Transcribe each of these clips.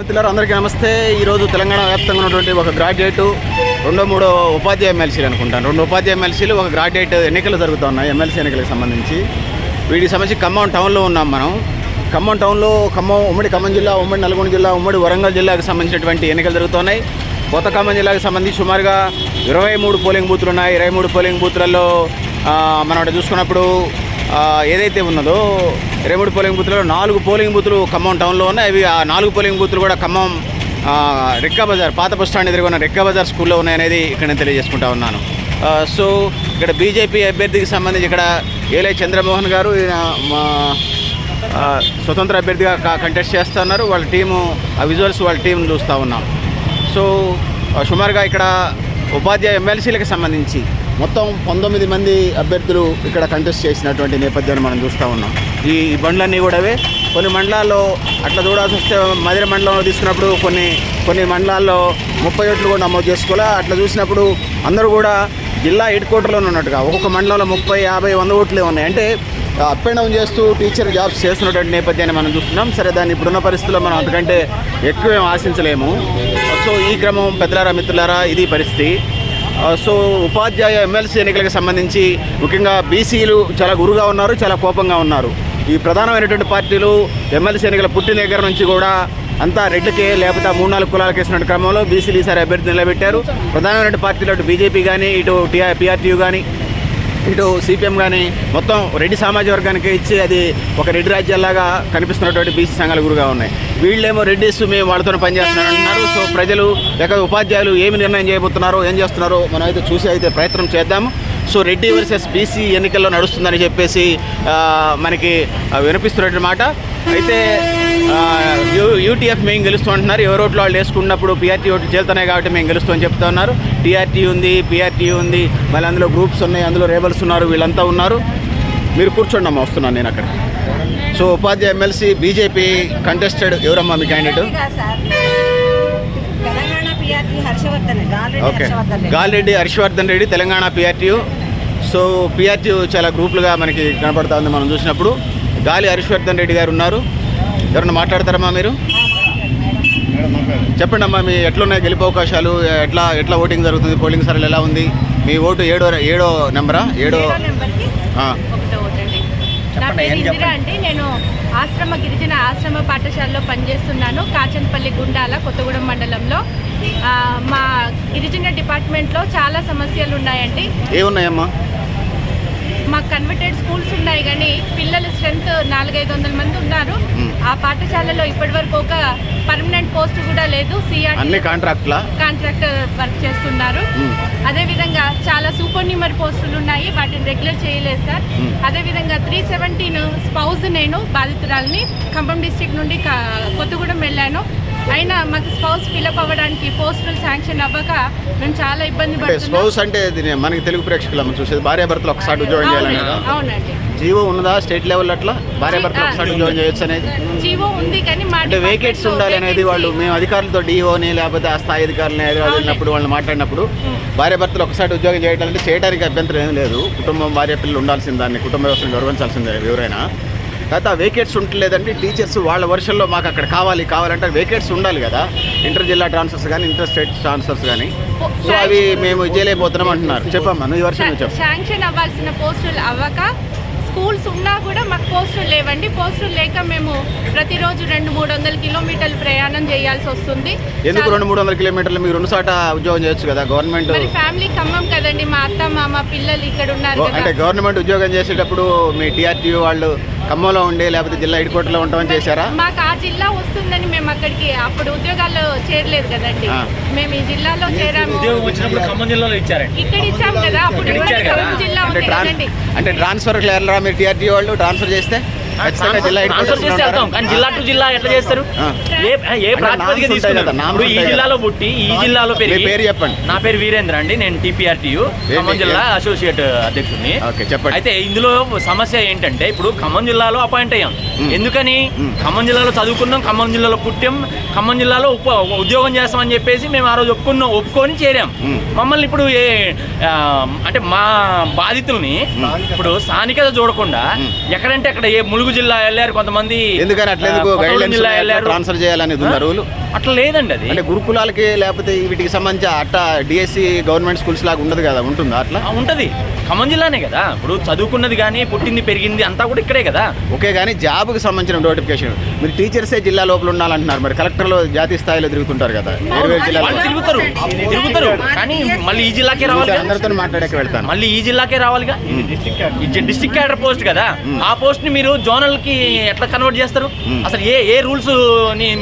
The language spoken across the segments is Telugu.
మిత్రులారు అందరికీ నమస్తే. ఈరోజు తెలంగాణ వ్యాప్తంగా ఉన్నటువంటి ఒక గ్రాడ్యుయేట్ రెండో మూడో ఉపాధ్యాయ ఎమ్మెల్సీలు అనుకుంటాను. రెండు ఉపాధ్యాయ ఎమ్మెల్సీలు ఒక గ్రాడ్యుయేట్ ఎన్నికలు జరుగుతున్నాయి ఎమ్మెల్సీ ఎన్నికలకు సంబంధించి. వీటి సంబంధించి ఖమ్మం టౌన్లో ఉన్నాం మనం. ఖమ్మం టౌన్లో ఖమ్మం ఉమ్మడి ఖమ్మం జిల్లా ఉమ్మడి నల్గొండ జిల్లా ఉమ్మడి వరంగల్ జిల్లాకు సంబంధించినటువంటి ఎన్నికలు జరుగుతున్నాయి. కొత్త ఖమ్మం జిల్లాకు సంబంధించి సుమారుగా ఇరవై మూడు పోలింగ్ బూత్లు ఉన్నాయి. ఇరవై మూడు పోలింగ్ బూత్లలో మనం అక్కడ చూసుకున్నప్పుడు ఏదైతే ఉన్నదో ఇరవై మూడు పోలింగ్ బూత్లలో నాలుగు పోలింగ్ బూత్లు ఖమ్మం టౌన్లో ఉన్నాయి. అవి ఆ నాలుగు పోలింగ్ బూత్లు కూడా ఖమ్మం రెక్కా బజార్ పాత బస్ స్టాండ్ ఎదురుగా ఉన్న రెక్కా బజార్ స్కూల్లో ఉన్నాయనేది ఇక్కడ నేను తెలియజేసుకుంటా ఉన్నాను. సో ఇక్కడ బీజేపీ అభ్యర్థికి సంబంధించి ఇక్కడ ఏలే చంద్రమోహన్ గారు ఈయన మా స్వతంత్ర అభ్యర్థిగా కంటెస్ట్ చేస్తున్నారు వాళ్ళ టీము ఆ విజువల్స్ వాళ్ళ టీం చూస్తూ ఉన్నాం. సో సుమారుగా ఇక్కడ ఉపాధ్యాయ ఎమ్మెల్సీలకు సంబంధించి మొత్తం పంతొమ్మిది మంది అభ్యర్థులు ఇక్కడ కంటెస్ట్ చేసినటువంటి నేపథ్యాన్ని మనం చూస్తూ ఉన్నాం. ఈ బండ్లన్నీ కూడావే కొన్ని మండలాల్లో అట్లా చూడాల్సి వస్తే మదిర మండలంలో తీసుకున్నప్పుడు కొన్ని కొన్ని మండలాల్లో ముప్పై ఓట్లు కూడా నమోదు చేసుకోవాలా? అట్లా చూసినప్పుడు అందరూ కూడా జిల్లా హెడ్ క్వార్టర్లోనే ఉన్నట్టుగా ఒక్కొక్క మండలంలో ముప్పై యాభై వంద ఓట్లే ఉన్నాయి. అంటే అప్ అండ్ డౌన్ చేస్తూ టీచర్ జాబ్స్ చేస్తున్నటువంటి నేపథ్యాన్ని మనం చూస్తున్నాం. సరే దాన్ని ఇప్పుడున్న పరిస్థితుల్లో మనం అంతకంటే ఎక్కువ ఆశించలేము. సో ఈ క్రమం పెద్దలారా మిత్రులారా ఇది పరిస్థితి. సో ఉపాధ్యాయ ఎమ్మెల్సీ ఎన్నికలకు సంబంధించి ముఖ్యంగా బీసీలు చాలా గురుగా ఉన్నారు చాలా కోపంగా ఉన్నారు. ఈ ప్రధానమైనటువంటి పార్టీలు ఎమ్మెల్సీ ఎన్నికల పుట్టిన దగ్గర నుంచి కూడా అంతా రెడ్లకే లేకపోతే మూడు నాలుగు కులాలకు వేసిన క్రమంలో బీసీలు ఈసారి అభ్యర్థి నిలబెట్టారు. ప్రధానమైన పార్టీలు అటు బీజేపీ కానీ ఇటు టీఆర్ పీఆర్టీయూ కానీ ఇటు సిపిఎం కానీ మొత్తం రెడ్డి సామాజిక వర్గానికి ఇచ్చి అది ఒక రెడ్డి రాజ్యాల్లాగా కనిపిస్తున్నటువంటి బీసీ సంఘాల గురుగా ఉన్నాయి. వీళ్ళేమో రెడ్డిస్ మేము వాళ్ళతో పనిచేస్తున్నారంటున్నారు సో ప్రజలు లేక ఉపాధ్యాయులు ఏమి నిర్ణయం చేయబోతున్నారో ఏం చేస్తున్నారో మనం అయితే చూసి అయితే ప్రయత్నం చేద్దాము. సో రెడ్డి వర్సెస్ బీసీ ఎన్నికల్లో నడుస్తుందని చెప్పేసి మనకి ఆ, వినిపిస్తున్నటువంటి మాట అయితే యూ యూటీఎఫ్ మేము గెలుస్తూ అంటున్నారు. ఎవరి ఓట్లు వాళ్ళు వేసుకున్నప్పుడు పీఆర్టీ ఓట్లు చేలుతున్నాయి కాబట్టి మేము గెలుస్తూ అని చెప్తా ఉన్నారు. టీఆర్టీ ఉంది పీఆర్టీ ఉంది మళ్ళీ అందులో గ్రూప్స్ ఉన్నాయి అందులో రేబల్స్ ఉన్నారు వీళ్ళంతా ఉన్నారు. మీరు కూర్చోండి అమ్మా వస్తున్నాను నేను అక్కడ. సో ఉపాధ్యాయ ఎమ్మెల్సీ బీజేపీ కంటెస్టెడ్ ఎవరమ్మా మీ candidate okay. Galireddy Harshavardhan Reddy Telangana PRT. So PRT చాలా గ్రూపులుగా మనకి కనపడతా ఉంది మనం చూసినప్పుడు. గాలి హర్షవర్ధన్ రెడ్డి గారు ఉన్నారు. ఎవరన్నా మాట్లాడతారమ్మా మీరు? చెప్పండి అమ్మా మీ ఎట్లున్నాయి గెలుపు అవకాశాలు? ఎట్లా ఎట్లా ఓటింగ్ జరుగుతుంది? పోలింగ్ సరళి ఎలా ఉంది? మీ ఓటు ఏడో ఏడో నెంబరా? ఏడో ఏడో నెంబర్కి ఆ, ఒకటో ఓటండి నా పేరు ఇందిరా అండి. నేను ఆశ్రమ గిరిజన ఆశ్రమ పాఠశాలలో పనిచేస్తున్నాను. కాచన్పల్లి గుండాల కొత్తగూడెం మండలంలో. మా గిరిజన డిపార్ట్మెంట్లో చాలా సమస్యలు ఉన్నాయండి. ఏమున్నాయమ్మా? మా కన్వర్టెడ్ స్కూల్స్ ఉన్నాయి కానీ పిల్లల స్ట్రెంత్ నాలుగైదు వందల మంది ఉన్నారు. మ్. ఆ పాఠశాలలో ఇప్పటివరకు ఒక పర్మనెంట్ పోస్ట్ కూడా లేదు. సిఆర్ అన్ని కాంట్రాక్ట్లా కాంట్రాక్టర్ వర్క్ చేస్తున్నారు. మ్. అదేవిధంగా చాలా సూపర్ న్యూమర్ పోస్టులు ఉన్నాయి. వాటిని రెగ్యులర్ చేయలేదు సార్. మ్. అదేవిధంగా త్రీ సెవెంటీన్ స్పౌజ్ నేను బాధితురాలని ఖమ్మం డిస్టిక్ నుండి కొత్తగూడెం వెళ్ళాను. అయినా మాకు స్పౌస్ ఫిలప్ అవ్వడానికి పోస్టులు శాంక్షన్ అవ్వక మేము చాలా ఇబ్బంది పడుతున్నాం. స్పౌస్ అంటే మనకి తెలుగు ప్రేక్షకులు చూసేది. భార్యాభర్తలు ఒకసారి ఉద్యోగం చేయాలని అవునండి, జీవో ఉన్నదా? స్టేట్ లెవెల్ అట్లా? భార్యాభర్తలు ఒకసారి ఉద్యోగం చేయొచ్చు అనేది? జీవో ఉంది కానీ మా అంటే వేకెట్స్ ఉండాలి అనేది వాళ్ళు మేము అధికారులతో డిఓని లేకపోతే ఆ స్థాయి అధికారులని హైదరాబాద్ వెళ్ళినప్పుడు వాళ్ళు మాట్లాడినప్పుడు భార్య భర్తలు ఒకసారి ఉద్యోగం చేయడం అంటే చేయడానికి అభ్యంతరం ఏం లేదు. కుటుంబం భార్య పిల్లలు ఉండాల్సిన దాన్ని కుటుంబ వ్యవస్థను గౌరవించాల్సిందే ఎవరైనా కాకపోతే ఆ వేకెట్స్ ఉండలేదంటే టీచర్స్ వాళ్ళ వర్షంలో మాకు అక్కడ కావాలి కావాలంటే వేకెట్స్ ఉండాలి కదా. ఇంటర్ జిల్లా ట్రాన్స్ఫర్స్ కానీ ఇంటర్ స్టేట్ ట్రాన్స్ఫర్స్ కానీ సో అవి మేము చేయలేకపోతున్నాం అంటున్నారు. చెప్పమ్మా నువ్వు ఈ వర్షం శాంక్షన్ అవ్వాల్సిన పోస్టులు అవ్వక స్కూల్స్ ఉన్నా కూడా మాకు పోస్టులు లేవండి. పోస్టులు లేక మేము ప్రతిరోజు రెండు మూడు వందల కిలోమీటర్లు ప్రయాణం చేయాల్సి వస్తుంది. ఎందుకు రెండు మూడు వందల కిలోమీటర్లు? మీరు రెండు సాట ఉద్యోగం చేయొచ్చు కదా గవర్నమెంట్ మరి ఫ్యామిలీ ఖమ్మం కదండి మా అత్త మామ పిల్లలు ఇక్కడ ఉన్నారు అంటే గవర్నమెంట్ ఉద్యోగం చేసేటప్పుడు మీ టీఆర్టీ వాళ్ళు ఖమ్మంలో ఉండి లేకపోతే జిల్లా హెడ్ క్వార్టర్లో ఉంటామని చేశారా? మాకు ఆ జిల్లా వస్తుందని మేము అక్కడికి అప్పుడు ఉద్యోగాల్లో చేరలేదు కదండి. మేము ఈ జిల్లాలో చేరాము. ఉద్యోగం వచ్చినప్పుడు ఖమ్మం జిల్లాలో ఇచ్చారండి. ఇక్కడ ఇచ్చాం కదా అప్పుడు జిల్లా అంటే ఉంది ట్రాన్ కదండి. అంటే ట్రాన్స్ఫర్ వెళ్ళరా మీరు టీఆర్టీ వాళ్ళు ట్రాన్స్ఫర్ చేస్తే? ఖచ్చితంగా జిల్లా హెడ్ చేస్తే వెళ్తాం కానీ జిల్లా టు జిల్లా ఎట్లా చేస్తారు. ఏ ఏ ప్రాతిపదిక తీసుకున్నారు ఈ. జిల్లాలో పుట్టి ఈ జిల్లాలో పెరిగి పేరు చెప్పండి నా పేరు వీరేంద్ర అండి నేను టీపీఆర్టీయు ఖమ్మం? జిల్లా అసోసియేట్ అధ్యక్షుడిని చెప్పండి అయితే ఇందులో సమస్య ఏంటంటే ఇప్పుడు ఖమ్మం జిల్లాలో అపాయింట్ అయ్యాం. ఎందుకని. ఖమ్మం జిల్లాలో చదువుకున్నాం ఖమ్మం జిల్లాలో పుట్టాం ఖమ్మం జిల్లాలో ఉద్యోగం చేస్తామని చెప్పేసి మేము ఆ రోజు ఒప్పుకున్నాం ఒప్పుకొని చేరాం. మమ్మల్ని ఇప్పుడు ఏ అంటే మా బాధితుల్ని ఇప్పుడు స్థానికత చూడకుండా. ఎక్కడంటే అక్కడ ఏ ములుగు ములుగు జిల్లా వెళ్ళారు కొంతమంది ఎందుకని గైడ్లైన్స్ జిల్లా వెళ్ళారు ట్రాన్స్ఫర్ చేయాలనేది ఉందా రూల్? అట్లా లేదండి అది. అంటే గురుకులాలకి లేకపోతే వీటికి సంబంధించి అట్ట డిఎస్సి గవర్నమెంట్ స్కూల్స్ లాగా ఉండదు కదా? ఉంటుందా అట్లా? ఆ, ఉంటది. ఖమ్మం జిల్లానే కదా. ఇప్పుడు చదువుకున్నది కానీ పుట్టింది పెరిగింది అంతా కూడా ఇక్కడే కదా. ఓకే కానీ జాబ్కి సంబంధించిన నోటిఫికేషన్ మీరు టీచర్సే జిల్లా లోపల ఉండాలంటున్నారు మరి? కలెక్టర్లు జాతీయ స్థాయిలో తిరుగుతుంటారు కదా? వేరు జిల్లాలో తిరుగుతారు. తిరుగుతారు. కానీ మళ్ళీ ఈ జిల్లాకే రావాలి. అందరితో మాట్లాడాక వెళ్తాను. మళ్ళీ ఈ జిల్లాకే రావాలిగా? డిస్ట్రిక్ట్ క్యాడర్ పోస్ట్ కదా? ఆ పోస్ట్ని మీరు జోనల్ కి ఎట్లా కన్వర్ట్ చేస్తారు? అసలు ఏ ఏ రూల్స్ ఏం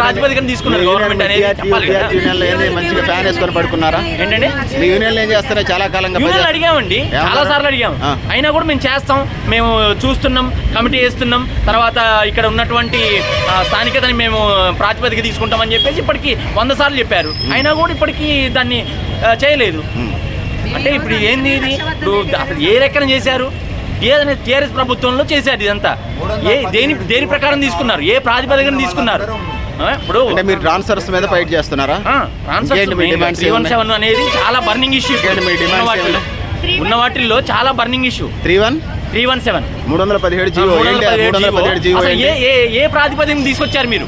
ప్రాతిపదికన తీసుకున్నారు గవర్నమెంట్ అనేది? చెప్పాలి కదా. యూనియన్లో ఏంది మంచిగా ఫ్యాన్ వేసుకొని పడుకున్నారా? ఏంటండి? మీ యూనియన్లో ఏం చేస్తారో చాలా కాలంగా అడిగామండి? చాలా సార్లు అడిగాం. అయినా కూడా మేము చేస్తాం. మేము చూస్తున్నాం కమిటీ వేస్తున్నాం. తర్వాత ఇక్కడ ఉన్నటువంటి స్థానికతని మేము ప్రాతిపదిక తీసుకుంటామని చెప్పేసి ఇప్పటికి వంద సార్లు చెప్పారు. అయినా కూడా ఇప్పటికీ దాన్ని చేయలేదు. అంటే ఇప్పుడు ఏంది ఇది? ఇప్పుడు అసలు ఏ లెక్కన చేశారు? ఏదైనా టీఆర్ఎస్ ప్రభుత్వంలో చేశారు ఇదంతా. ఏ దేని దేని ప్రకారం తీసుకున్నారు? ఏ ప్రాతిపదికన తీసుకున్నారు? ఇప్పుడు అంటే మీరు ట్రాన్స్ఫర్స్ మీద ఫైట్ చేస్తున్నారా? Three one? సెవెన్ అనేది చాలా బర్నింగ్ ఇష్యూ ఉన్న వాటిల్లో. చాలా burning issue three one? Three one seven. మూడు వందల పదిహేడు జీవో. ఏ ఏ ఏ ప్రాతిపదికన తీసుకొచ్చారు మీరు.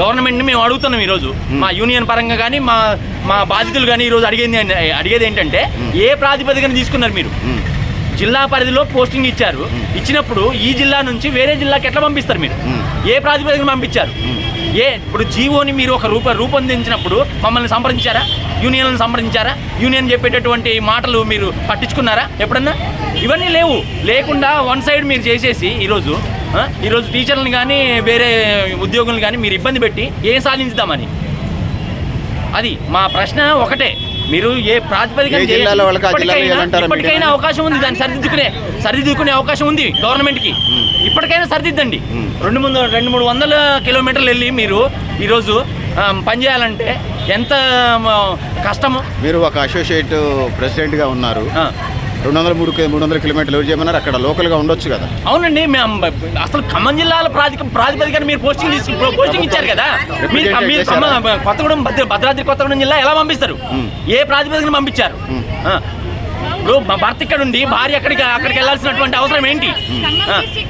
గవర్నమెంట్ని మేము అడుగుతున్నాం ఈరోజు. మా యూనియన్ పరంగా కానీ మా మా బాధితులు కానీ ఈరోజు అడిగేది అడిగేది ఏంటంటే ఏ ప్రాతిపదికన తీసుకున్నారు మీరు. జిల్లా పరిధిలో పోస్టింగ్ ఇచ్చారు. ఇచ్చినప్పుడు ఈ జిల్లా నుంచి వేరే జిల్లాకి ఎట్లా పంపిస్తారు మీరు. ఏ ప్రాతిపదికన పంపించారు? ఏ ఇప్పుడు జీవోని మీరు ఒక రూప రూపొందించినప్పుడు మమ్మల్ని సంప్రదించారా? యూనియన్లను సంప్రదించారా? యూనియన్ చెప్పేటటువంటి మాటలు మీరు పట్టించుకున్నారా? ఎప్పుడన్నా? ఇవన్నీ లేవు. లేకుండా వన్ సైడ్ మీరు చేసేసి ఈరోజు ఈరోజు టీచర్లను కానీ వేరే ఉద్యోగులను కానీ మీరు ఇబ్బంది పెట్టి ఏం సాధించుదామని? అది మా ప్రశ్న ఒకటే. మీరు ఏ ప్రాతిపదికన ఇప్పటికైనా-? అవకాశం ఉంది దాన్ని సరిదిద్దుకునే సరిదిద్దుకునే అవకాశం ఉంది గవర్నమెంట్కి. ఇప్పటికైనా సరిదిద్దండి. రెండు మూడు రెండు మూడు వందల కిలోమీటర్లు వెళ్ళి మీరు ఈరోజు పనిచేయాలంటే ఎంత కష్టము మీరు ఒక అసోసియేట్ ప్రెసిడెంట్గా ఉన్నారు. రెండు వందల మూడు మూడు వందల కిలోమీటర్లు ఎవరు చేయమన్నారు? అక్కడ లోకల్గా ఉండొచ్చు కదా. అవునండి మేము అసలు ఖమ్మం జిల్లాల ప్రాతిక ప్రాతిపదికన మీరు పోస్టింగ్ తీసుకు పోస్టింగ్ ఇచ్చారు కదా? మీరు కొత్తగూడెం భద్ర భద్రాద్రి కొత్తగూడెం జిల్లా ఎలా పంపిస్తారు. ఏ ప్రాతిపదికన పంపించారు. ఇప్పుడు మా భర్త ఇక్కడ ఉండి భార్య అక్కడికి అక్కడికి వెళ్ళాల్సినటువంటి అవసరం ఏంటి.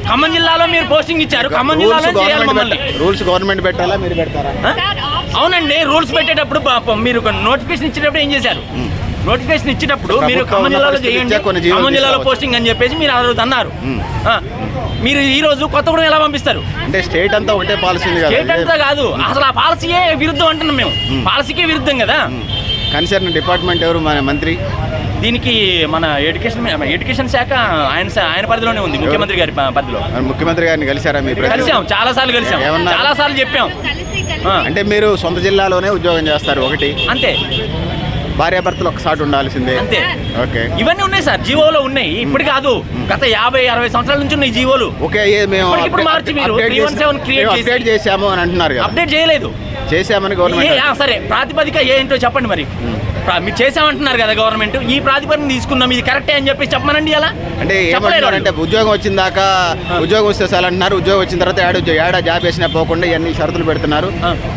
ఖమ్మం జిల్లాలో మీరు పోస్టింగ్ ఇచ్చారు ఖమ్మం జిల్లాలో చేయాలి మమ్మల్ని. రూల్స్ గవర్నమెంట్ పెట్టాలా? మీరు పెడతారా? అవునండి రూల్స్ పెట్టేటప్పుడు పాపం మీరు నోటిఫికేషన్ ఇచ్చేటప్పుడు ఏం చేశారు? నోటిఫికేషన్ ఇచ్చేటప్పుడు మీరు ఖమ్మం జిల్లాలో చేయండి. ఖమ్మం జిల్లాలో. పోస్టింగ్ అని చెప్పేసి మీరు ఆ రోజు అన్నారు. మీరు ఈ రోజు కొత్తగూడెం ఎలా పంపిస్తారు? అంటే స్టేట్ అంతా ఒకటే పాలసీ స్టేట్ అంతా కదా. అసలు ఆ పాలసీయే విరుద్ధం అంటున్నాం మేము. పాలసీకే విరుద్ధం కదా. కన్సర్న్ డిపార్ట్మెంట్ ఎవరు? మన మంత్రి. దీనికి మన ఎడ్యుకేషన్ ఎడ్యుకేషన్ శాఖ ఆయన ఆయన పరిధిలోనే ఉంది. ముఖ్యమంత్రి గారి పరిధిలో. మరి ముఖ్యమంత్రి గారిని కలిశారా మీ ప్రతి- కలిసాం చాలా సార్లు కలిసాం? చాలా సార్లు చెప్పాం. అంటే మీరు సొంత జిల్లాలోనే ఉద్యోగం చేస్తారు ఒకటి. అంతే. భార్యాభర్తలు ఒకసారి ఉండాల్సిందే. అంతే. ఓకే. ఇవన్నీ ఉన్నాయి సార్ జీవోలో ఉన్నాయి. ఇప్పుడు కాదు గత యాభై అరవై సంవత్సరాల నుంచి ఉన్నాయి జీవోలు. ఓకే మేము ఇప్పటికిప్పుడు మార్చి మీరు అప్డేట్ 317 create చేసి- చేసి- అప్డేట్ చేశాము అని అంటున్నారు అప్డేట్ చేయలేదు. చేశామని ఏ గవర్నమెంట్ సరే ప్రాతిపదిక ఏంటో చెప్పండి మరి. మీరు చేసామంటున్నారు కదా గవర్నమెంట్ ఈ ప్రాతిపదికన తీసుకున్నాం ఇది కరెక్టే అని చెప్పి చెప్పమనండి అలా? అంటే ఏమంటారంటే ఉద్యోగం వచ్చిన దాకా ఉద్యోగం వస్తే చాలు అంటున్నారు. ఉద్యోగం వచ్చిన తర్వాత ఏడా ఏడా జాబ్ వేసినా పోకుండా ఇవన్నీ షరతులు పెడుతున్నారు.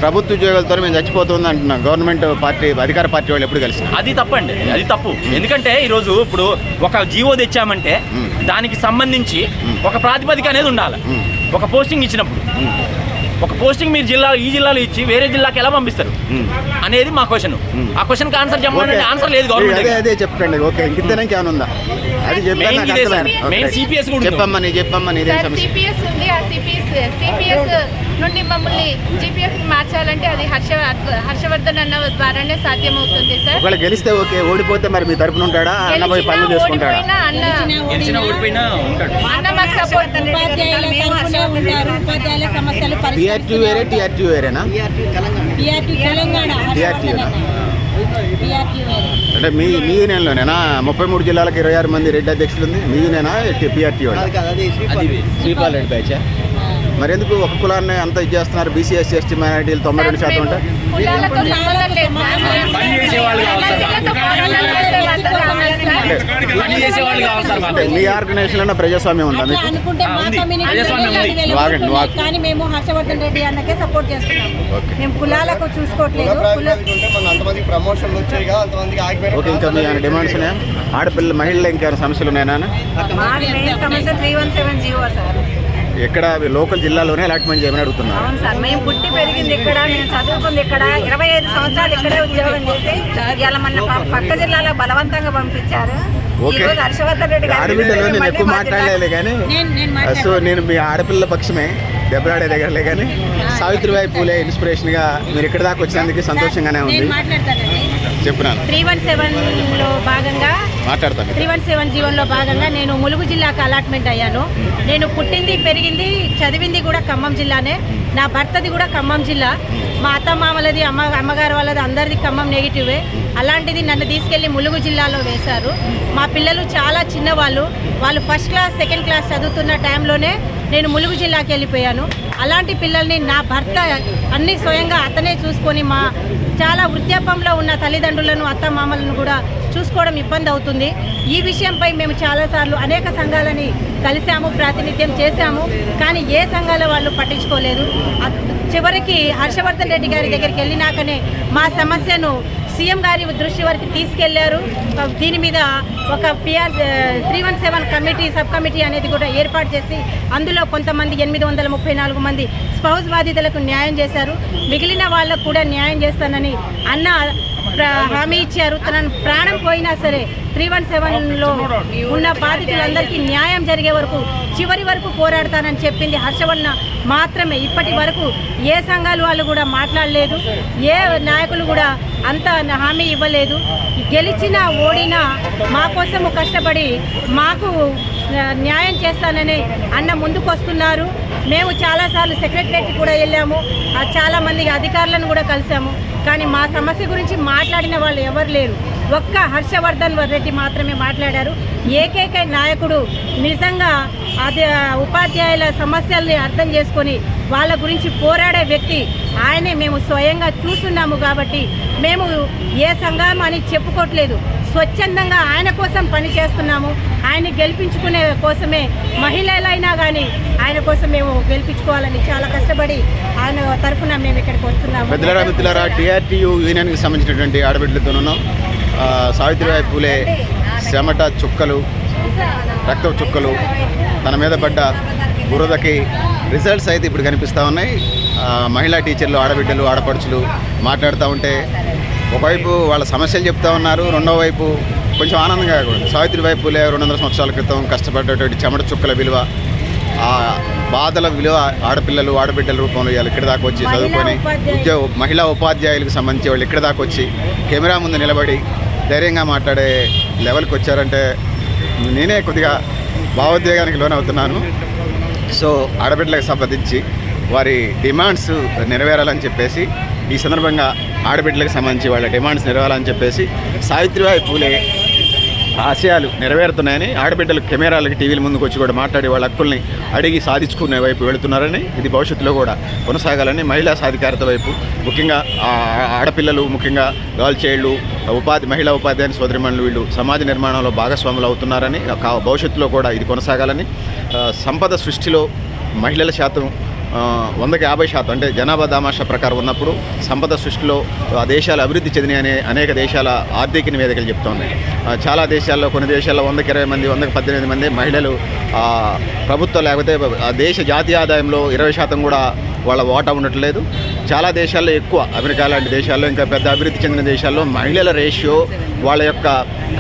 ప్రభుత్వ ఉద్యోగాలతో మేము చచ్చిపోతుంది అంటున్నాం. గవర్నమెంట్ పార్టీ అధికార పార్టీ వాళ్ళు ఎప్పుడు కలిసి అది తప్పండి అది తప్పు. ఎందుకంటే ఈరోజు ఇప్పుడు ఒక జీవో తెచ్చామంటే. దానికి సంబంధించి ఒక ప్రాతిపదిక అనేది ఉండాలి. ఒక పోస్టింగ్ ఇచ్చినప్పుడు. ఒక పోస్టింగ్ మీరు జిల్లా ఈ జిల్లాలో ఇచ్చి వేరే జిల్లాకి ఎలా పంపిస్తారు. అనేది మా క్వశ్చన్. ఆ క్వశ్చన్కి ఆన్సర్ చెప్పండి. ఆన్సర్ లేదు గవర్నమెంట్ అదే దగ్గర. అదే చెప్పండి ఓకే ఇంకిద్దరికి ఏమైనా ఉందా? అది చెప్పాను కూడా సమస్య. సిపిఎస్ ఉంది. ఆ సిపిఎస్ సిపిఎస్ నుండి మమ్మల్ని జీపీఎఫ్ మార్చాలంటే అది హర్ష హర్షవర్ధన్ అన్న ద్వారానే సాధ్యమవుతుంది సార్. ఒకవేళ గెలిస్తే ఓకే ఓడిపోతే మరి మీ తరపున ఉంటాడా? అన్న పోయి పనులు చేసుకుంటాడా? అన్న అన్న మాకు సపోర్ట్ టీఆర్టీ వేరే టీఆర్టీ వేరేనా? అంటే మీ మీ యూనియన్లోనేనా ముప్పై మూడు జిల్లాలకు ఇరవై ఆరు మంది రెడ్డి అధ్యక్షులు ఉంది మీ యూనియనా అది శ్రీపాల్ రెడ్డి బ్యాచ్? మరి ఎందుకు ఒక కులాన్ని అంత ఇది చేస్తున్నారు? బీసీ ఎస్సీ ఎస్టీ మైనారిటీలు తొంభై రెండు శాతం మాకు. మాకు అంటే మీ ప్రజాస్వామ్యం ఉందా మీకు? ఉంది. కమ్యూనిటీ ప్రజాస్వామ్యం ఉంది. వాగండి. కానీ మేము హర్షవర్ధన్ రెడ్డి అన్నకే సపోర్ట్ చేస్తున్నాము. మేము కులాలకు చూసుకోవట్లేదు. ఉంటే ఓకే ఇంకా మీ ఏమైనా డిమాండ్స్ ఉన్నాయా? ఆడపిల్ల మహిళలు ఇంకేమైనా సమస్యలు ఉన్నాయా సమస్య three one seven GO sir. ఎక్కడ లోకల్ జిల్లాలోనే అలాట్మెంట్ చేయమని అడుగుతున్నారు. అవును సార్ మేము పుట్టి పెరిగింది ఇక్కడ మేము చదువుకుంది ఇక్కడ ఇరవై ఐదు సంవత్సరాలు ఇక్కడే ఉద్యోగం చేసి ఇవాళ మన పక్క జిల్లాలో బలవంతంగా పంపించారు. ఓకే. ఆడబిడ్డలో నేను ఎక్కువ మాట్లాడలేదు కానీ సో నేను మీ ఆడపిల్ల పక్షమే దెబ్బలాడే దగ్గరలే కానీ సావిత్రిబాయి పూలే ఇన్స్పిరేషన్గా మీరు ఇక్కడ దాకా వచ్చినందుకు సంతోషంగానే ఉంది. త్రీ వన్ సెవెన్లో భాగంగా మాట్లాడతాను. త్రీ వన్ సెవెన్ జీవన్లో భాగంగా నేను ములుగు జిల్లాకు అలాట్మెంట్ అయ్యాను. నేను పుట్టింది పెరిగింది చదివింది కూడా ఖమ్మం జిల్లానే. నా భర్తది కూడా ఖమ్మం జిల్లా. మా అత్త మామలది అమ్మ అమ్మగారు వాళ్ళది అందరిది ఖమ్మం నెగిటివే. అలాంటిది నన్ను తీసుకెళ్ళి ములుగు జిల్లాలో వేశారు. మా పిల్లలు చాలా చిన్నవాళ్ళు. వాళ్ళు ఫస్ట్ క్లాస్ సెకండ్ క్లాస్ చదువుతున్న టైంలోనే నేను ములుగు జిల్లాకి వెళ్ళిపోయాను. అలాంటి పిల్లల్ని నా భర్త అన్ని స్వయంగా అతనే చూసుకొని మా చాలా వృద్ధాపంలో ఉన్న తల్లిదండ్రులను అత్త మామలను కూడా చూసుకోవడం ఇబ్బంది అవుతుంది. ఈ విషయంపై మేము చాలాసార్లు అనేక సంఘాలని కలిసాము ప్రాతినిధ్యం చేశాము. కానీ ఏ సంఘాల వాళ్ళు పట్టించుకోలేదు. చివరికి హర్షవర్ధన్ రెడ్డి గారి దగ్గరికి వెళ్ళినాకనే మా సమస్యను సీఎం గారి దృష్టి వరకు తీసుకెళ్ళారు. దీని మీద ఒక PR three one seven committee sub committee అనేది కూడా ఏర్పాటు చేసి అందులో కొంతమంది ఎనిమిది వందల ముప్పై నాలుగు మంది స్పౌస్ బాధితులకు న్యాయం చేశారు. మిగిలిన వాళ్ళకు కూడా న్యాయం చేస్తానని అన్న హామీ ఇచ్చారు. తన ప్రాణం పోయినా సరే త్రీ వన్ సెవెన్లో ఉన్న బాధితులందరికీ న్యాయం జరిగే వరకు చివరి వరకు పోరాడతానని చెప్పింది హర్షవర్ణ మాత్రమే. ఇప్పటి వరకు ఏ సంఘాలు వాళ్ళు కూడా మాట్లాడలేదు ఏ నాయకులు కూడా అంత హామీ ఇవ్వలేదు. గెలిచినా ఓడినా మా కోసము కష్టపడి మాకు న్యాయం చేస్తానని అన్న ముందుకు వస్తున్నారు మేము చాలాసార్లు సెక్రటరేట్ కూడా వెళ్ళాము. ఆ, చాలా మంది అధికారులను కూడా కలిసాము. కానీ మా సమస్య గురించి మాట్లాడిన వాళ్ళు ఎవరు లేరు. ఒక్క హర్షవర్ధన్ రెడ్డి మాత్రమే మాట్లాడారు. ఏకైక నాయకుడు నిజంగా అదే ఉపాధ్యాయుల సమస్యల్ని అర్థం చేసుకొని వాళ్ళ గురించి పోరాడే వ్యక్తి ఆయనే. మేము స్వయంగా చూస్తున్నాము కాబట్టి మేము ఏ సంఘం అని చెప్పుకోవట్లేదు స్వచ్ఛందంగా ఆయన కోసం పని చేస్తున్నాము. ఆయన్ని గెలిపించుకునే కోసమే మహిళలైనా కానీ ఆయన కోసం మేము గెలిపించుకోవాలని చాలా కష్టపడి ఆయన తరఫున మేము ఇక్కడికి వస్తున్నాము. యూనియన్కి సంబంధించినటువంటి ఆడబిడ్డలతో ఉన్నాం. సావిత్రిబాయి పూలే చెమట చుక్కలు రక్త చుక్కలు తన మీద పడ్డ బురదకి రిజల్ట్స్ అయితే ఇప్పుడు కనిపిస్తూ ఉన్నాయి మహిళా టీచర్లు ఆడబిడ్డలు ఆడపడుచులు మాట్లాడుతూ ఉంటే ఒకవైపు వాళ్ళ సమస్యలు చెప్తా ఉన్నారు రెండో వైపు కొంచెం ఆనందంగా కూడా ఉంది. సావిత్రిబాయి పూలే రెండు వందల సంవత్సరాల క్రితం కష్టపడ్డటువంటి చెమట చుక్కల విలువ ఆ బాధల విలువ ఆడపిల్లలు ఆడబిడ్డల రూపంలో ఇవాళ ఇక్కడ దాకా వచ్చి చదువుకొని. ఉద్యోగ మహిళా ఉపాధ్యాయులకు సంబంధించి వాళ్ళు ఇక్కడ దాకా వచ్చి కెమెరా ముందు నిలబడి ధైర్యంగా మాట్లాడే లెవెల్కి వచ్చారంటే నేనే కొద్దిగా భావోద్వేగానికి లోనవుతున్నాను. సో ఆడబిడ్డలకు సంబంధించి వారి డిమాండ్స్ నెరవేరాలని చెప్పేసి ఈ సందర్భంగా ఆడబిడ్డలకు సంబంధించి వాళ్ళ డిమాండ్స్ నెరవేరాలని చెప్పేసి సావిత్రిబాయి పూలే ఆశయాలు నెరవేరుతున్నాయని ఆడబిడ్డలు కెమెరాలకి టీవీల ముందుకు వచ్చి కూడా మాట్లాడి వాళ్ళ హక్కుల్ని అడిగి సాధించుకునే వైపు వెళుతున్నారని ఇది భవిష్యత్తులో కూడా కొనసాగాలని మహిళా సాధికారత వైపు ముఖ్యంగా ఆడపిల్లలు ముఖ్యంగా గర్ల్ చైల్డ్ ఉపాధి మహిళా ఉపాధ్యాయుని సోదరిమణులు వీళ్ళు సమాజ నిర్మాణంలో భాగస్వాములు అవుతున్నారని భవిష్యత్తులో కూడా ఇది కొనసాగాలని సంపద సృష్టిలో మహిళల శాతం వందకి యాభై శాతం అంటే జనాభా దామాషా ప్రకారం ఉన్నప్పుడు సంపద సృష్టిలో ఆ దేశాలు అభివృద్ధి చెందిన అనే అనేక దేశాల ఆర్థిక నివేదికలు చెప్తున్నాయి చాలా దేశాల్లో కొన్ని దేశాల్లో వందకి ఇరవై మంది వందకి పద్దెనిమిది మంది మహిళలు ప్రభుత్వం లేకపోతే ఆ దేశ జాతీయ ఆదాయంలో ఇరవై శాతం కూడా వాళ్ళ వాటా ఉండట్లేదు. చాలా దేశాల్లో ఎక్కువ అమెరికా లాంటి దేశాల్లో ఇంకా పెద్ద అభివృద్ధి చెందిన దేశాల్లో మహిళల రేషియో వాళ్ళ యొక్క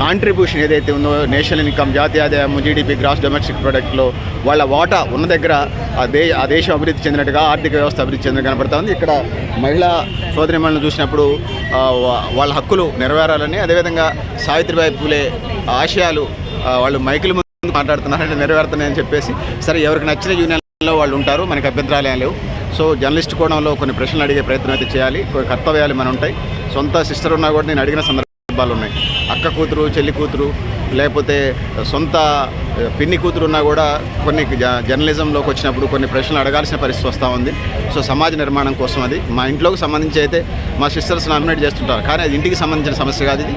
కాంట్రిబ్యూషన్ ఏదైతే ఉందో నేషనల్ ఇన్కమ్ జాతీయ ఆదాయం జీడిపి గ్రాస్ డొమెస్టిక్ ప్రొడక్ట్లో వాళ్ళ వాటా ఉన్న దగ్గర ఆ దే ఆ దేశం అభివృద్ధి చెందినట్టుగా ఆర్థిక వ్యవస్థ అభివృద్ధి చెందిన కనపడతా ఉంది ఇక్కడ మహిళా సోదరిమణులను చూసినప్పుడు వాళ్ళ హక్కులు నెరవేరాలని అదేవిధంగా సావిత్రిబాయి పూలే ఆశయాలు వాళ్ళు మైకుల ముందు మాట్లాడుతున్నారంటే నెరవేరుతున్నాయని చెప్పేసి సరే ఎవరికి నచ్చిన యూనియన్లో వాళ్ళు ఉంటారు మనకి అభ్యంతరాలు లేవు. సో జర్నలిస్ట్ కోణంలో కొన్ని ప్రశ్నలు అడిగే ప్రయత్నం అయితే చేయాలి కొన్ని కర్తవ్యాలు మన ఉంటాయి సొంత సిస్టర్ ఉన్నా కూడా నేను అడిగిన సందర్భాలు ఉన్నాయి. అక్క కూతురు చెల్లి కూతురు లేకపోతే సొంత పిన్ని కూతురు ఉన్నా కూడా కొన్ని జర్నలిజంలోకి వచ్చినప్పుడు కొన్ని ప్రశ్నలు అడగాల్సిన పరిస్థితి వస్తూ ఉంది. సో సమాజ నిర్మాణం కోసం అది. మా ఇంట్లోకి సంబంధించి అయితే మా సిస్టర్స్ నామినేట్ చేస్తుంటారు. కానీ అది ఇంటికి సంబంధించిన సమస్య కాదు ఇది.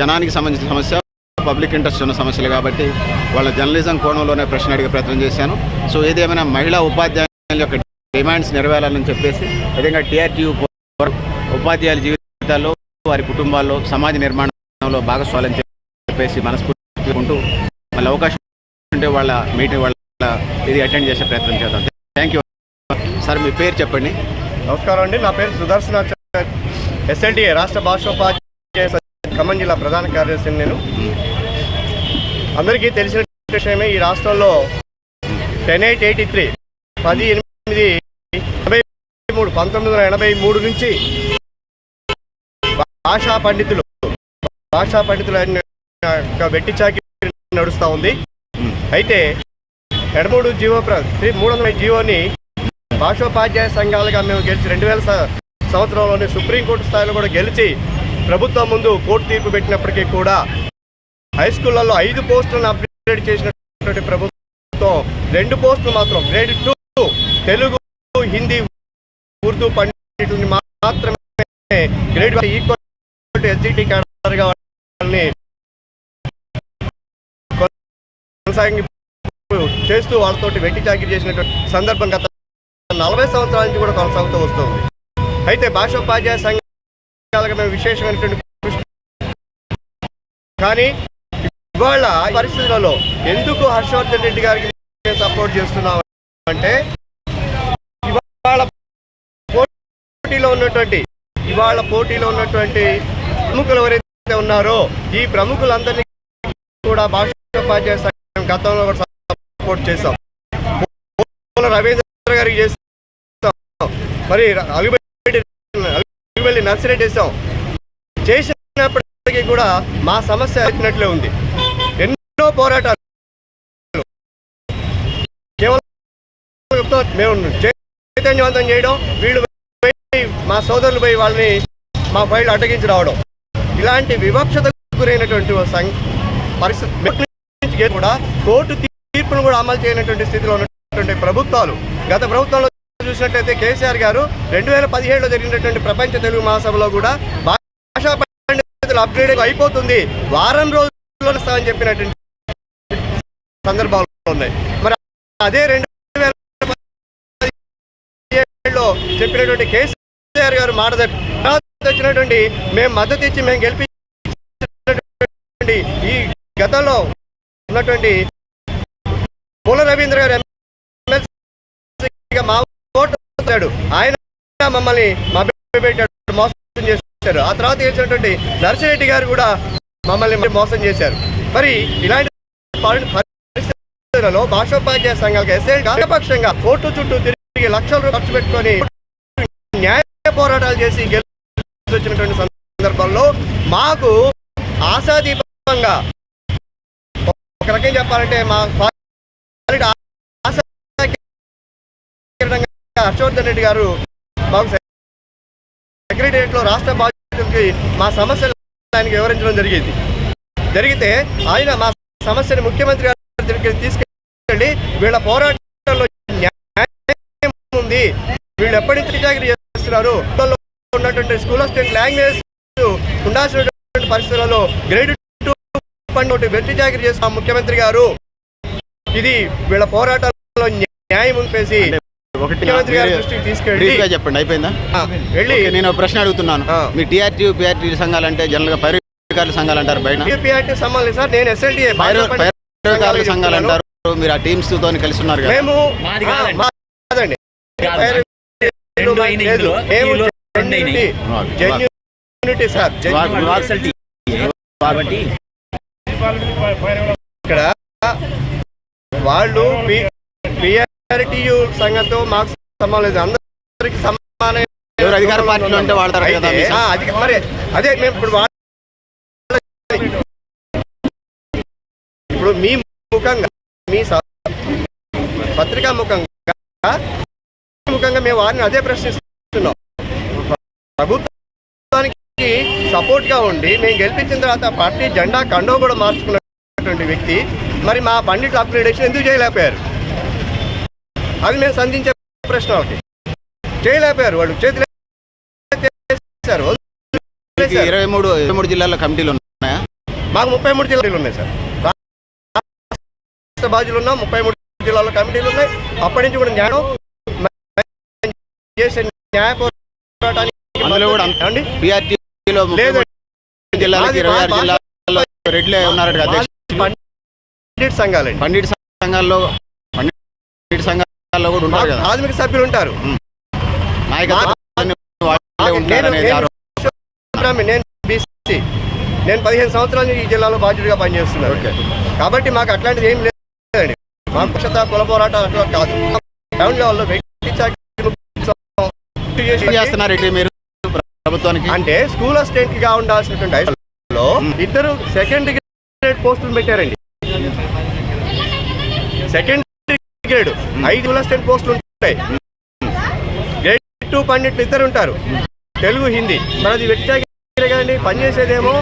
జనానికి సంబంధించిన సమస్య పబ్లిక్ ఇంట్రెస్ట్ ఉన్న సమస్యలు కాబట్టి వాళ్ళ జర్నలిజం కోణంలోనే ప్రశ్న అడిగే ప్రయత్నం చేశాను. సో ఏదేమైనా మహిళా ఉపాధ్యాయుల యొక్క డిమాండ్స్ నెరవేరాలని చెప్పేసి విధంగా టీఆర్టీ ఉపాధ్యాయుల జీవితాల్లో వారి కుటుంబాల్లో సమాజ నిర్మాణం నిర్మాణంలో భాగస్వామ్యం చెప్పేసి మనస్ఫూర్తి ఉంటూ మళ్ళీ అవకాశం ఉంటే వాళ్ళ మీటింగ్ వాళ్ళ ఇది అటెండ్ చేసే ప్రయత్నం చేద్దాం. థ్యాంక్ యూ సార్ మీ పేరు చెప్పండి. నమస్కారం అండి. నా పేరు సుదర్శన ఎస్ఎల్డిఏ రాష్ట్ర భాషోపాధ్యాయ ఖమ్మం జిల్లా ప్రధాన కార్యదర్శిని నేను. అందరికీ తెలిసిన విషయమే ఈ రాష్ట్రంలో టెన్ ఎయిట్ ఎయిటీ త్రీ పది ఎనిమిది ఎనభై మూడు పంతొమ్మిది వందల ఎనభై మూడు నుంచి భాషా పండితులు భాషా పండితుల వెట్టి చాకి నడుస్తూ ఉంది. అయితే ఎడమూడు జీవో మూడు వందల జీవోని భాషోపాధ్యాయ సంఘాలుగా మేము గెలిచి రెండు వేల సంవత్సరంలోనే సుప్రీంకోర్టు స్థాయిలో కూడా గెలిచి ప్రభుత్వం ముందు కోర్టు తీర్పు పెట్టినప్పటికీ కూడా హై స్కూళ్ళల్లో ఐదు పోస్టులను అప్గ్రేడ్ చేసినటువంటి ప్రభుత్వం రెండు పోస్టులు మాత్రం గ్రేడ్ టూ తెలుగు హిందీ ఉర్దూ పండితుల్ని మాత్రమే గ్రేడ్ ఈక్వల్ టు ఎస్జిటి కొనసాగి చేస్తూ వాళ్ళతోటి వెట్టి చాకిరి చేసినటువంటి సందర్భం గత నలభై సంవత్సరాల నుంచి కూడా కొనసాగుతూ వస్తుంది. అయితే భాషోపాధ్యాయ సంఘాలుగా మేము విశేషమైనటువంటి కానీ ఇవాళ పరిస్థితులలో ఎందుకు హర్షవర్ధన్ రెడ్డి గారికి సపోర్ట్ చేస్తున్నాం అంటే ఇవాళ పోటీలో ఉన్నటువంటి ఇవాళ పోటీలో ఉన్నటువంటి ప్రముఖులు ఎవరైతే ఉన్నారో ఈ ప్రముఖులందరినీ కూడా భాషోపాధ్యాయ సంఘ గతంలో కూడా సపోర్ట్ చేసాం రవీంద్ర గారికి చేస్తాం మరి అలుగుబెల్లి అలుగుబెల్లి నర్సిరెడ్డి చేస్తాం చేసినప్పటికీ కూడా మా సమస్య వచ్చినట్లే ఉంది. ఎన్నో పోరాటాలు. కేవలం మేము చైతన్యవంతం చేయడం వీళ్ళు మా సోదరులు పోయి వాళ్ళని మా ఫైల్ అటగించి రావడం. ఇలాంటి వివక్షత గురైనటువంటి పరిస్థితి నుంచి కూడా కోర్టు తీర్పును కూడా అమలు చేయనటువంటి స్థితిలో ఉన్నటువంటి ప్రభుత్వాలు. గత ప్రభుత్వంలో చూసినట్లయితే కేసీఆర్ గారు రెండు వేల పదిహేడులో జరిగినటువంటి ప్రపంచ తెలుగు మహాసభలో కూడా భాషా పండితులు అప్గ్రేడ్ అయిపోతుంది. వారం రోజుల్లో ఇస్తామని చెప్పినటువంటి సందర్భాలు ఉన్నాయి. మరి అదే రెండు వేల చెప్పినటువంటి కేసీఆర్ గారు మాట వచ్చినటువంటి మేము మద్దతు ఇచ్చి మేము గెలిపి ఈ గతంలో ఉన్నటువంటి పూల రవీంద్ర గారు ఎమ్మెల్సీగా మా ఓటు వచ్చాడు ఆయన మమ్మల్ని మభ్యపెట్టాడు మోసం చేశారు. ఆ తర్వాత చేసినటువంటి నర్సిరెడ్డి గారు కూడా మమ్మల్ని మోసం చేశారు. మరి ఇలాంటి పరి- పరిస్థితులలో భాషోపాధ్యాయ సంఘాలకు ఎస్ఐ ఏకపక్షంగా కోర్టు చుట్టూ తిరిగి లక్షల రూపాయలు ఖర్చు పెట్టుకొని న్యాయ పోరాటాలు చేసి గెలిచి వచ్చినటువంటి సందర్భంలో మాకు ఆశాదీపంగా ఒక రకం చెప్పాలంటే మా హర్షవర్ధన్ రెడ్డి గారు మాకు సెక్రటరియట్లో రాష్ట్ర బాధ్యతలకి మా సమస్యలు ఆయనకు వివరించడం జరిగింది. జరిగితే ఆయన మా సమస్యని ముఖ్యమంత్రి గారి తీసుకెళ్ళి వీళ్ళ పోరాటంలో న్యాయం ఉంది. వీళ్ళు ఎప్పటి నుంచి చాకరీ చేస్తున్నారు? ఉన్నటువంటి స్కూల్ ఆఫ్ స్టేట్ లాంగ్వేజ్ ఉండాల్సినటువంటి పరిస్థితులలో గ్రేడ్ టూ పండి వెట్టి చాకరీ చేస్తున్న ముఖ్యమంత్రి గారు. ఇది వీళ్ళ పోరాటంలో న్యాయం ఉంపేసి ఒకటి చెప్పండి అయిపోయిందా? వెళ్ళి నేను ఒక ప్రశ్న అడుగుతున్నాను. మీ టీఆర్టీ పిఆర్టీ సంఘాలు అంటే జనరల్గా పైరవికారుల సంఘాలు అంటారు బయట? యూపీఆర్టీ సంబంధం లేదు సార్ నేను ఎస్ఎల్టీఏ సంఘాలు అంటారు మీరు ఆ టీమ్స్తో కలిసి ఉన్నారు మేము. జెన్యూనిటీ సార్ కాబట్టి ఇక్కడ వాళ్ళు పిఆర్టీయు సంఘంతో మాకు సంబంధం లేదు. అందరికి సమాన ఎవరు అధికార పార్టీలో ఉంటే వాడతారు కదా అది మరి అదే మేము ఇప్పుడు ఇప్పుడు మీ ముఖంగా మీ పత్రికా ముఖంగా ముఖంగా మేము వారిని అదే ప్రశ్నిస్తున్నాం. ప్రభుత్వానికి సపోర్ట్గా ఉండి మేము గెలిపించిన తర్వాత పార్టీ జెండా కండో కూడా మార్చుకున్నటువంటి వ్యక్తి. మరి మా పండిట్లు అప్గ్రేడేషన్ ఎందుకు చేయలేకపోయారు? అది మేము సంధించే ప్రశ్న ఒకటి. చేయలేకపోయారు వాళ్ళు. చేతులు. ఇరవై మూడు ఇరవై మూడు జిల్లాల్లో కమిటీలు ఉన్నాయా? మాకు ముప్పై మూడు జిల్లాలు ఉన్నాయి సార్. రాష్ట్ర బాధ్యులు ఉన్నాం ముప్పై మూడు జిల్లాల్లో కమిటీలు ఉన్నాయి. అప్పటి నుంచి కూడా న్యాయం చేసే న్యాయ పోరాటానికి అందులో కూడా? బీఆర్టీలో లేదు. జిల్లాలకి ఇరవై ఆరు మాది- జిల్లాల్లో రెడ్లే ఉన్నారట కదా అధ్యక్షులు. పండిట్ సంఘాలండి. పండిట్ సంఘాల్లో పండిట్ సంఘాల్లో కూడా ఉంటారు కదా. సభ్యులు ఉంటారు. నేను- బీసీ. పదిహేను సంవత్సరాల ఈ జిల్లాలో బాధ్యుడిగా పనిచేస్తున్నాను. కాబట్టి మాకు అట్లాంటిది ఏం లేదండి. మాకు పక్షత కుల పోరాటం అట్లా కాదు. గ్రౌండ్ లెవెల్లో చేస్తున్నారు మీరు? ప్రభుత్వానికి? అంటే స్కూల్ అసిస్టెంట్గా ఉండాల్సినటువంటి హై స్కూల్లో ఇద్దరు సెకండ్ గ్రేడ్ పోస్టులు పెట్టారండి. సెకండ్ గ్రేడ్ ఐదు అసిస్టెంట్ పోస్టులు ఉంటాయి. గ్రేడ్ టూ పండిట్లు ఇద్దరు ఉంటారు. తెలుగు హిందీ. మరి అది వ్యక్తి కదండి పనిచేసేదేమో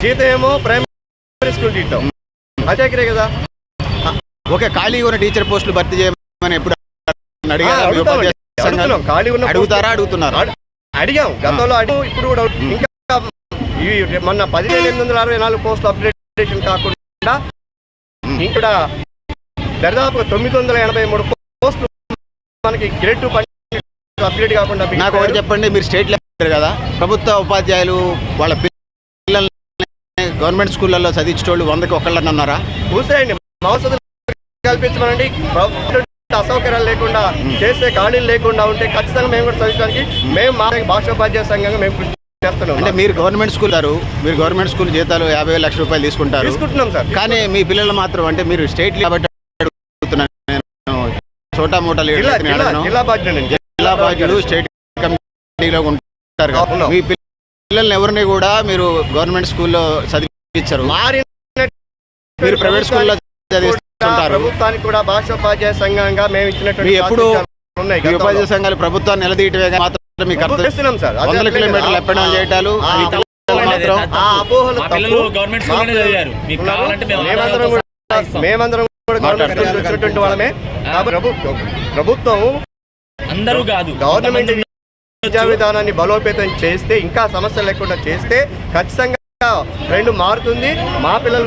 జీతం ఏమో ప్రైమరీ స్కూల్ జీతం అచాకిరే కదా. ఓకే ఖాళీగా ఉన్న టీచర్ పోస్టులు భర్తీ చేయమని ఎప్పుడు అడిగారా. ఖాళీ ఉన్న అడుగుతారా అడుగుతున్నారు? అడు- అడిగాం. గతంలో అడిగాం. ఇప్పుడు కూడా ఇంకా మొన్న పదిహేను ఎనిమిది వందల అరవై నాలుగు పోస్టులు అప్గ్రేడేషన్ కాకుండా ఇక్కడ దరిదాపు తొమ్మిది వందల ఎనభై మూడు పోస్టులు మనకి గ్రేడ్ టూ అప్గ్రేడ్ కాకుండా నాకు ఒకటి చెప్పండి మీరు స్టేట్ లెవెల్ కదా. ప్రభుత్వ ఉపాధ్యాయులు వాళ్ళ పిల్లల్ని గవర్నమెంట్ స్కూళ్ళల్లో చదివించేటోళ్ళు వందకి ఒకళ్ళని అన్నారా? కూసేయండి మౌసదులు కల్పించమనండి. ప్రభుత్వం అసౌకర్యాలు లేకుండా చేసే ఖాళీలు లేకుండా ఉంటే ఖచ్చితంగా మేము కూడా చదివించడానికి మేము. మా భాషోపాధ్యాయ సంఘంగా మేము కృషి చేస్తున్నాం. అంటే మీరు గవర్నమెంట్ స్కూల్ గారు మీరు గవర్నమెంట్ స్కూల్ జీతాలు యాభై లక్షల రూపాయలు తీసుకుంటారు. తీసుకుంటున్నాం సార్. కానీ మీ పిల్లలు మాత్రం అంటే మీరు స్టేట్ కాబట్టి చోటా మోటా జిల్లా బాధ్యులు స్టేట్ కమిటీలో ఉంటారు. మీ పిల్లల్ని ఎవరిని కూడా మీరు గవర్నమెంట్ స్కూల్లో చదివించారు. మీరు ప్రైవేట్ స్కూల్లో ప్రభుత్వానికి కూడా భాషోపాధ్యాయ సంఘంగా మేము ఇచ్చినటువంటి ఎప్పుడు. ఉపాధ్యాయ సంఘాలు ప్రభుత్వాన్ని నిలదీయటమే మాత్రం మీకు అర్థం చేస్తున్నాం సార్. వందల కిలోమీటర్లు. ఎప్పడం చేయటాలు మేమందరం వచ్చినటువంటి వాళ్ళమే. ప్రభుత్వం అందరూ కాదు. గవర్నమెంట్ విద్యా విధానాన్ని బలోపేతం చేస్తే ఇంకా సమస్యలు లేకుండా చేస్తే ఖచ్చితంగా రెండు మారుతుంది. మా పిల్లలు